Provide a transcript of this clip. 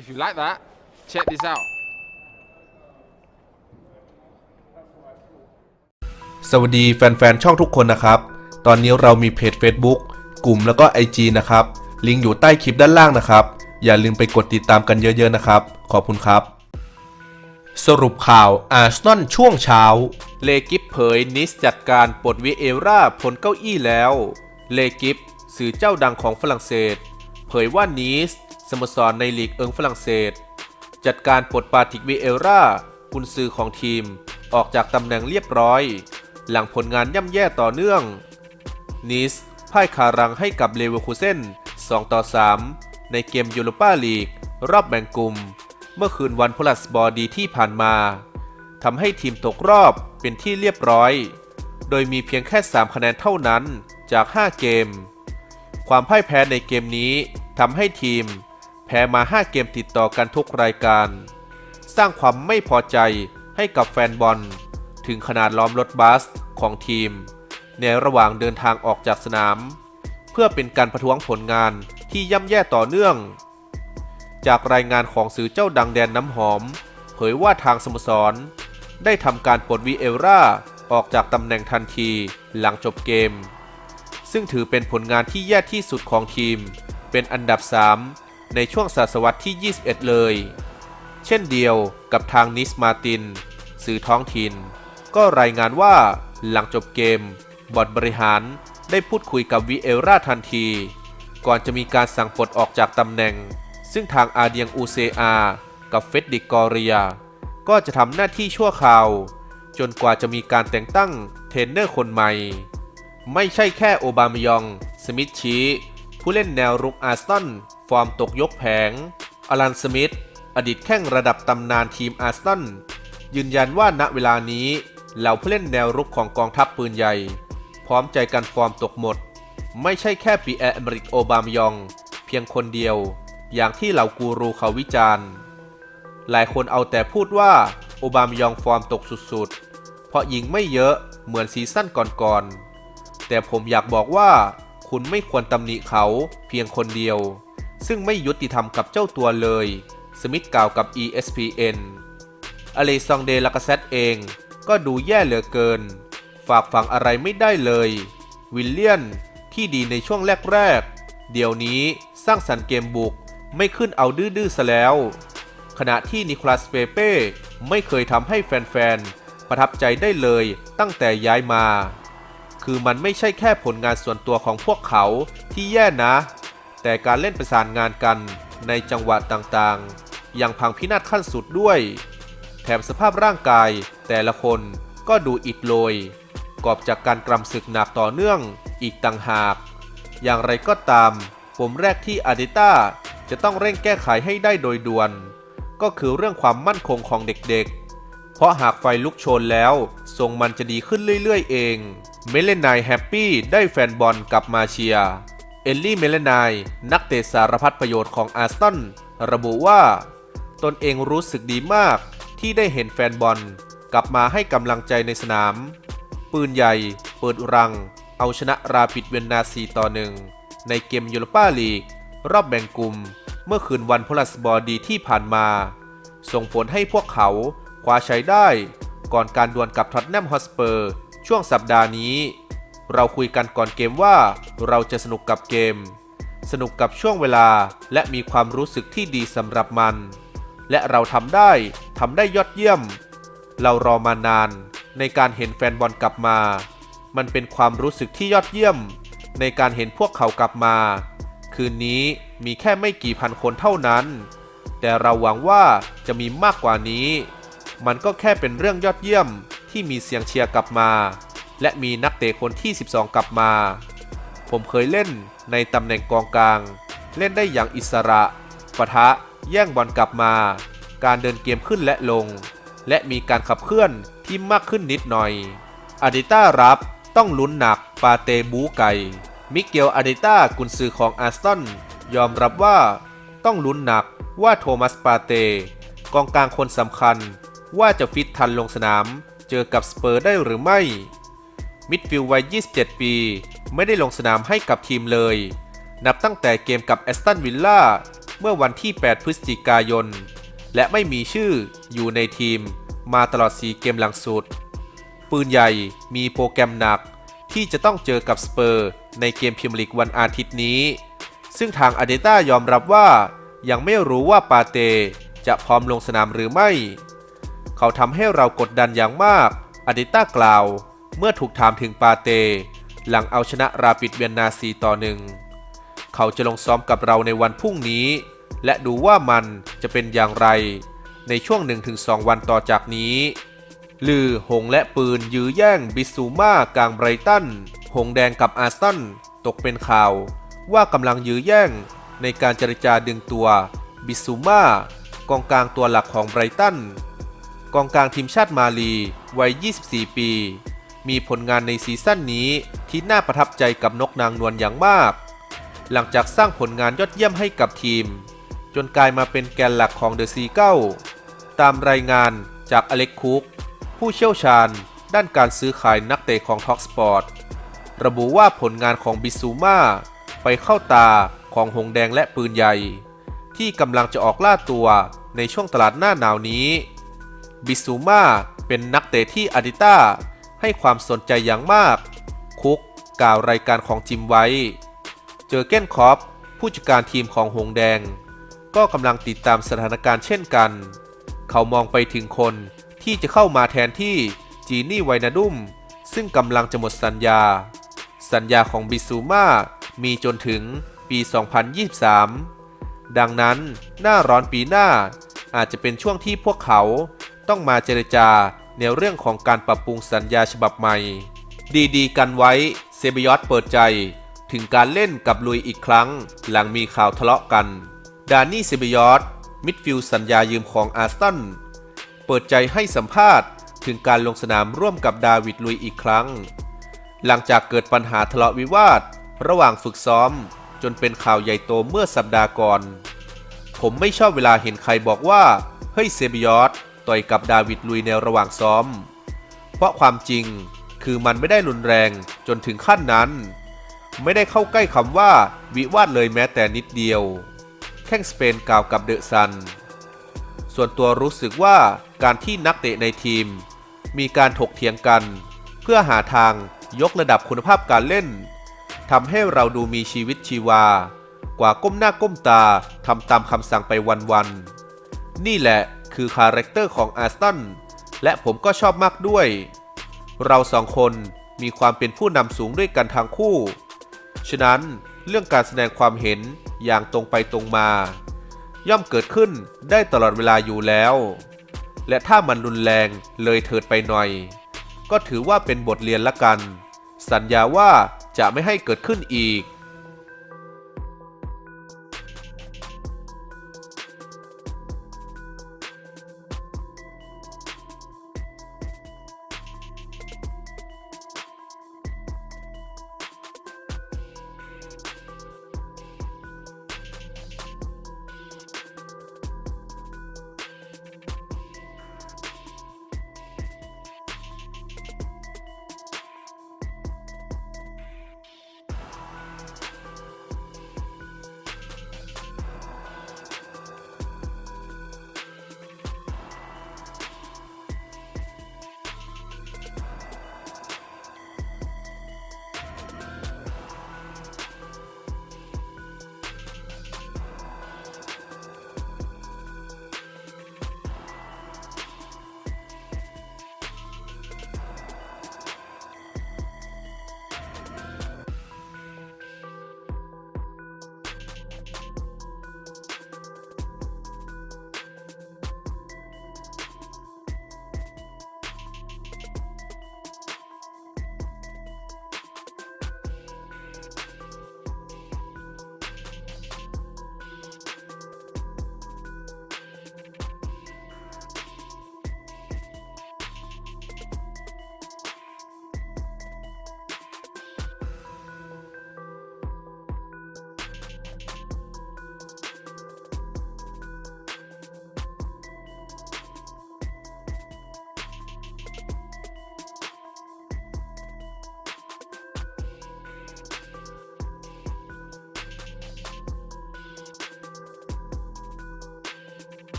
If you like that, check this out. สวัสดีแฟนๆ ช่องทุกคนนะครับ ตอนนี้เรามีเพจ Facebook กลุ่มแล้วก็ IG นะครับ ลิงก์อยู่ใต้คลิปด้านล่างนะครับ อย่าลืมไปกดติดตามกันเยอะๆ นะครับ ขอบคุณครับ สรุปข่าวอาร์เซนอลช่วงเช้า เลกิฟเผยนิสจัดการปลดวิเอราพ้นเก้าอี้แล้ว เลกิฟสื่อเจ้าดังของฝรั่งเศส เผยว่านิส สโมสรในลีกเอิงฝรั่งเศส จัดการปลดปาติกวิเอลรากุนซือของทีมออกจากตำแหน่งเรียบร้อย หลังผลงานย่ำแย่ต่อเนื่อง นิสพ่ายคารังให้กับเลเวอร์คูเซน2ต่อ 3 ในเกมยูโรปาลีก รอบแบ่งกลุ่ม เมื่อคืนวันพฤหัสบอดีที่ผ่านมาทำให้ทีมตกรอบเป็นที่เรียบร้อย โดยมีเพียงแค่ 3 คะแนนเท่านั้นจาก 5 เกม ความพ่ายแพ้ในเกมนี้ทำให้ทีม แพ้มา 5 เกมติดต่อกันทุกรายการ สร้างความไม่พอใจให้กับแฟนบอล ถึงขนาดล้อมรถบัสของทีม ในระหว่างเดินทางออกจากสนาม เพื่อเป็นการประท้วงผลงานที่ย่ำแย่ต่อเนื่อง จากรายงานของสื่อเจ้าดังแดนน้ำหอม เผยว่าทางสโมสร ได้ทำการปลดวีเอราออกจากตำแหน่งทันทีหลังจบเกม ซึ่งถือเป็นผลงานที่แย่ที่สุดของทีม เป็นอันดับ 3 ในช่วงศตวรรษที่ 21 เลย เช่นเดียวกับทางนิสมาติน สื่อท้องถิ่น ก็รายงานว่าหลังจบเกม บอร์ดบริหารได้พูดคุยกับวิเอลราทันที ก่อนจะมีการสั่งปลดออกจากตำแหน่ง ซึ่งทางอาเดียงอูเซอากับเฟดดิกกอเรีย ก็จะทำหน้าที่ชั่วคราว จนกว่าจะมีการแต่งตั้งเทรนเนอร์คนใหม่ ไม่ใช่แค่โอบามายอง สมิธชีผู้เล่นแนวรุกอาร์เซน ฟอร์มตกยกแผง อลันสมิธ อดีตแข้งระดับตำนานทีมอาร์เซนอลยืนยันว่าณเวลานี้เหล่าผู้เล่นแนวรุกของกองทัพปืนใหญ่ พร้อมใจกันฟอร์มตกหมด ไม่ใช่แค่ปีแอร์อเมริกโอบามายอง เพียงคนเดียว อย่างที่เหล่ากูรูเขาวิจารณ์ หลายคนเอาแต่พูดว่าโอบามายองฟอร์มตกสุดๆ เพราะยิงไม่เยอะเหมือนซีซั่นก่อนๆแต่ผมอยากบอกว่าคุณไม่ควรตำหนิเขาเพียงคนเดียว ซึ่งไม่ยุติธรรมกับเจ้าตัวเลย สมิธกล่าวกับ ESPN อเลซองเดลากาเซตเองก็ดูแย่เหลือเกิน ฝากฝังอะไรไม่ได้เลย วิลเลียนที่ดีในช่วงแรกๆ เดี๋ยวนี้สร้างสรรค์เกมบุกไม่ขึ้นเอาดื้อๆซะแล้ว ขณะที่นิโคลัสเปเป้ไม่เคยทำให้แฟนๆ ประทับใจได้เลยตั้งแต่ย้ายมา คือมันไม่ใช่แค่ผลงานส่วนตัวของพวกเขาที่แย่นะ แต่การเล่นประสานงานกันในจังหวะต่างๆ ยังพังพินาศขั้นสุดด้วย แถมสภาพร่างกายแต่ละคนก็ดูอิดโรยกอบจากการกรำศึกหนักต่อเนื่องอีกต่างหาก อย่างไรก็ตามปมแรกที่อาดิต้าจะต้องเร่งแก้ไขให้ได้โดยด่วน ก็คือเรื่องความมั่นคงของเด็กๆ เพราะหากไฟลุกโชนแล้วทรงมันจะดีขึ้นเรื่อยๆเอง เมเลนายแฮปปี้ได้แฟนบอลกลับมาเชียร์ เอลลี่เมเลนายนักเตะสารพัดประโยชน์ของอาร์เซนระบุว่า ตนเองรู้สึกดีมากที่ได้เห็นแฟนบอล กลับมาให้กำลังใจในสนาม ปืนใหญ่ เปิดรัง เอาชนะราปิดเวนนาซีต่อหนึ่งในเกมยูโรปาลีก รอบแบ่งกลุ่ม เมื่อคืนวันพฤหัสบอดีที่ผ่านมา ส่งผลให้พวกเขาคว้าชัยได้ ก่อนการดวลกับท็อตแนมฮอสเปอร์ ช่วงสัปดาห์นี้ เราคุยกันก่อนเกมว่าเราจะสนุกกับเกม สนุกกับช่วงเวลา และมีความรู้สึกที่ดีสำหรับมัน และเราทำได้ทำได้ยอดเยี่ยม เรารอมานาน ในการเห็นแฟนบอลกลับมา มันเป็นความรู้สึกที่ยอดเยี่ยม ในการเห็นพวกเขากลับมา คืนนี้มีแค่ไม่กี่พันคนเท่านั้น แต่เราหวังว่าจะมีมากกว่านี้ มันก็แค่เป็นเรื่องยอดเยี่ยมที่มีเสียงเชียร์กลับมา และมีนักเตะคนที่ 12 กลับมา ผมเคยเล่นในตำแหน่งกองกลาง เล่นได้อย่างอิสระปะทะ แย่งบอลกลับมา การเดินเกมขึ้นและลง และมีการขับเคลื่อนที่มากขึ้นนิดหน่อยอาดิต้ารับต้องลุ้นหนักปาเตบูไก่มิเกลอาดิต้ากุนซือของอาร์สตันยอมรับว่าต้องลุ้นหนักว่าโทมัสปาเต กองกลางคนสำคัญว่าจะฟิตทันลงสนาม เจอกับสเปอร์ได้หรือไม่ มิดฟิลด์วัย 27 ปี ไม่ได้ลงสนามให้กับทีมเลย นับตั้งแต่เกมกับแอสตันวิลล่าเมื่อวันที่ 8 พฤศจิกายน และไม่มีชื่ออยู่ในทีมมาตลอด 4 เกมหลังสุด ปืนใหญ่มีโปรแกรมหนักที่จะต้องเจอกับสเปอร์ ในเกมพรีเมียร์ลีกวันอาทิตย์นี้ ซึ่งทางอาเดต้ายอมรับว่า ยังไม่รู้ว่าปาเตจะพร้อมลงสนามหรือไม่ เขาทำให้เรากดดันอย่างมากอาเดต้ากล่าว เมื่อถูกถามถึงปาเต หลังเอาชนะราปิดเวียนนาซีต่อหนึ่ง เขาจะลงซ้อมกับเราในวันพรุ่งนี้ และดูว่ามันจะเป็นอย่างไร ในช่วง 1-2 วันต่อจากนี้ลือ หงและปืนยื้อแย่งบิสซูมากลางไบรตัน หงแดงกับอาร์ตัน ตกเป็นข่าว ว่ากำลังยื้อแย่ง ในการเจรจาดึงตัว บิสซูมากองกลางตัวหลักของไบรตัน กองกลางทีมชาติมาลีวัย 24 ปี มีผลงานในซีซั่นนี้ที่น่าประทับใจกับนกนางนวลอย่างมาก หลังจากสร้างผลงานยอดเยี่ยมให้กับทีม จนกลายมาเป็นแกนหลักของเดอะซีเก้าตามรายงานจากอเล็กคุก ผู้เชี่ยวชาญด้านการซื้อขายนักเตะของท็อกสปอร์ตระบุว่าผลงานของบิซูมาไปเข้าตาของหงแดงและปืนใหญ่ ที่กำลังจะออกล่าตัวในช่วงตลาดหน้าหนาวนี้ บิซูมาเป็นนักเตะที่อาดิต้า ให้ความสนใจอย่างมาก คุกกล่าวรายการของจิมไว้ เจอเก้นคอปผู้จัดการทีมของหงแดง ก็กำลังติดตามสถานการณ์เช่นกัน เขามองไปถึงคนที่จะเข้ามาแทนที่จีนี่ไวนาดุมซึ่งกำลังจะหมดสัญญา สัญญาของบิซูมามีจนถึงปี 2023 ดังนั้นหน้าร้อนปีหน้าอาจจะเป็นช่วงที่พวกเขาต้องมาเจรจา ในเรื่องของการปรับปรุงสัญญาฉบับใหม่ ดีๆ กันไว้เซเบยอตเปิดใจ ถึงการเล่นกับลุยอีกครั้ง หลังมีข่าวทะเลาะกัน ดานี่เซเบยอตมิดฟิลด์สัญญายืมของอาร์ตันเปิดใจให้สัมภาษณ์ ถึงการลงสนามร่วมกับดาวิดลุยอีกครั้ง หลังจากเกิดปัญหาทะเลาะวิวาท ระหว่างฝึกซ้อม จนเป็นข่าวใหญ่โตเมื่อสัปดาห์ก่อน ผมไม่ชอบเวลาเห็นใครบอกว่า เฮ้ยเซบิยอต ต่อยกับดาวิดลุยในระหว่างซ้อม เพราะความจริงคือมันไม่ได้รุนแรงจนถึงขั้นนั้น ไม่ได้เข้าใกล้คำว่าวิวาทเลยแม้แต่นิดเดียว แข้งสเปนกล่าวกับเดอะซัน ส่วนตัวรู้สึกว่าการที่นักเตะในทีม มีการถกเถียงกัน เพื่อหาทางยกระดับคุณภาพการเล่นทำให้เราดูมีชีวิตชีวา กว่าก้มหน้าก้มตาทำตามคำสั่งไปวันๆนี่แหละ คือคาแรคเตอร์ของอาร์ตันและผมก็ชอบมากด้วย เราสองคนมีความเป็นผู้นำสูงด้วยกันทั้งคู่ ฉะนั้นเรื่องการแสดงความเห็นอย่างตรงไปตรงมา ย่อมเกิดขึ้นได้ตลอดเวลาอยู่แล้ว และถ้ามันรุนแรงเลยเถิดไปหน่อย ก็ถือว่าเป็นบทเรียนละกัน สัญญาว่าจะไม่ให้เกิดขึ้นอีก